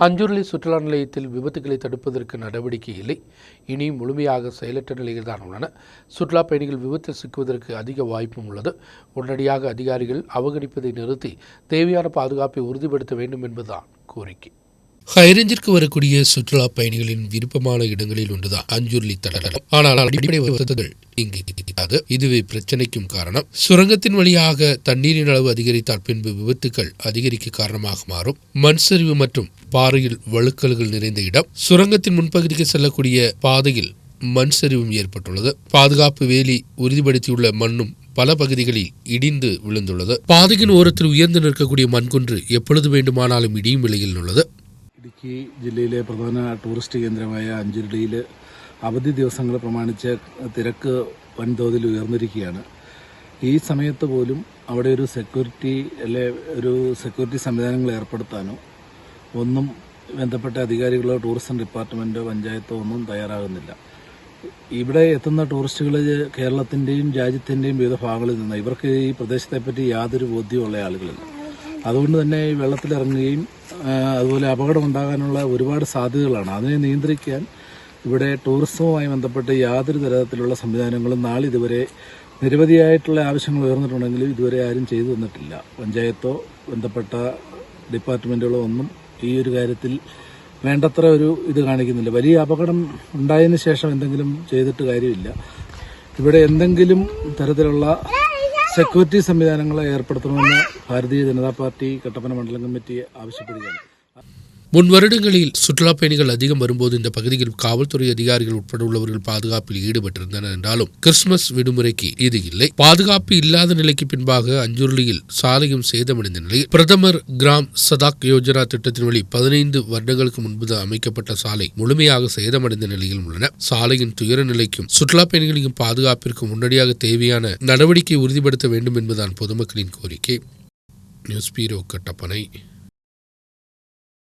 அஞ்சுருளி சுற்றுலா நிலையத்தில் விபத்துகளை தடுப்பதற்கு நடவடிக்கை இல்லை. இனி முழுமையாக செயலற்ற நிலையில் தான் உள்ளன. சுற்றுலா பயணிகள் விபத்தில் சிக்குவதற்கு அதிக வாய்ப்பும் உள்ளது. உடனடியாக அதிகாரிகள் அவகணிப்பதை நிறுத்தி தேவையான பாதுகாப்பை உறுதிப்படுத்த வேண்டும் என்பதுதான் கோரிக்கை. ஹைரேஞ்சிற்கு வரக்கூடிய சுற்றுலா பயணிகளின் விருப்பமான இடங்களில் ஒன்றுதான் அஞ்சுருளி தடலம் ஆனால் அடிப்படை வசதிகள் இங்கே கிடைக்காது இதுவே பிரச்சனைக்கும் காரணம் சுரங்கத்தின் வழியாக தண்ணீரின் அளவு அதிகரித்தால் பின்பு விபத்துகள் அதிகரிக்க காரணமாக மாறும் மண் சரிவு மற்றும் பாறையில் வழுக்கல்கள் நிறைந்த இடம் சுரங்கத்தின் முன்பகுதிக்கு செல்லக்கூடிய பாதையில் மண் சரிவும் ஏற்பட்டுள்ளது பாதுகாப்பு வேலி உறுதிப்படுத்தியுள்ள மண்ணும் பல பகுதிகளில் இடிந்து விழுந்துள்ளது பாதையின் ஓரத்தில் உயர்ந்து நிற்கக்கூடிய மண்குன்று எப்பொழுது வேண்டுமானாலும் இடியும் நிலையில் உள்ளது ഇടുക്കി ജില്ലയിലെ പ്രധാന ടൂറിസ്റ്റ് കേന്ദ്രമായ അഞ്ചുരുളിയിൽ അവധി ദിവസങ്ങൾ പ്രമാണിച്ച് തിരക്ക് വൻതോതിൽ ഉയർന്നിരിക്കുകയാണ്. ഈ സമയത്ത് പോലും അവിടെ ഒരു സെക്യൂരിറ്റി അല്ലെ ഒരു സെക്യൂരിറ്റി സംവിധാനങ്ങൾ ഏർപ്പെടുത്താനോ ഒന്നും ബന്ധപ്പെട്ട അധികാരികളോ ടൂറിസം ഡിപ്പാർട്ട്മെന്റോ പഞ്ചായത്തോ ഒന്നും തയ്യാറാകുന്നില്ല. ഇവിടെ എത്തുന്ന ടൂറിസ്റ്റുകൾ കേരളത്തിന്റെയും രാജ്യത്തിന്റെയും വിവിധ ഭാഗങ്ങളിൽ നിന്ന് ഇവർക്ക് ഈ പ്രദേശത്തെപ്പറ്റി യാതൊരു ബോധ്യമുള്ള ആളുകളില്ല. അതുകൊണ്ട് തന്നെ ഈ വെള്ളത്തിലിറങ്ങുകയും അതുപോലെ അപകടം ഉണ്ടാകാനുള്ള ഒരുപാട് സാധ്യതകളാണ്. അതിനെ നിയന്ത്രിക്കാൻ ഇവിടെ ടൂറിസവുമായി ബന്ധപ്പെട്ട് യാതൊരു തരത്തിലുള്ള സംവിധാനങ്ങളും നാളെ ഇതുവരെ നിരവധിയായിട്ടുള്ള ആവശ്യങ്ങൾ ഉയർന്നിട്ടുണ്ടെങ്കിലും ഇതുവരെ ആരും ചെയ്തു തന്നിട്ടില്ല. പഞ്ചായത്തോ ബന്ധപ്പെട്ട ഡിപ്പാർട്ട്മെന്റുകളോ ഒന്നും ഈ ഒരു കാര്യത്തിൽ വേണ്ടത്ര ഒരു ഇത് കാണിക്കുന്നില്ല. വലിയ അപകടം ഉണ്ടായതിന് ശേഷം എന്തെങ്കിലും ചെയ്തിട്ട് കാര്യമില്ല. ഇവിടെ എന്തെങ്കിലും തരത്തിലുള്ള സെക്യൂരിറ്റി സംവിധാനങ്ങൾ ഏർപ്പെടുത്തണമെന്ന് ഭാരതീയ ജനതാ പാർട്ടി കട്ടപ്പന മണ്ഡലം കമ്മിറ്റി ആവശ്യപ്പെടുകയാണ്. முன் வருடங்களில் சுற்றுலா பயணிகள் அதிகம் வரும்போது இந்த பகுதியில் காவல்துறை அதிகாரிகள் உட்பட உள்ளவர்கள் பாதுகாப்பில் ஈடுபட்டிருந்தனர் என்றாலும் கிறிஸ்துமஸ் விடுமுறைக்கு இது இல்லை. பாதுகாப்பு இல்லாத நிலைக்கு பின்பாக அஞ்சுருளியில் சாலையும் சேதமடைந்த நிலையில் பிரதமர் கிராம் சதாக் யோஜனா திட்டத்தின் வழி பதினைந்து வருடங்களுக்கு முன்பு அமைக்கப்பட்ட சாலை முழுமையாக சேதமடைந்த நிலையில் உள்ளன. சாலையின் துயர நிலைக்கும் சுற்றுலா பயணிகளின் பாதுகாப்பிற்கும் முன்னடியாக தேவையான நடவடிக்கை உறுதிப்படுத்த வேண்டும் என்பதுதான் பொதுமக்களின் கோரிக்கை. News bureau Kattappana.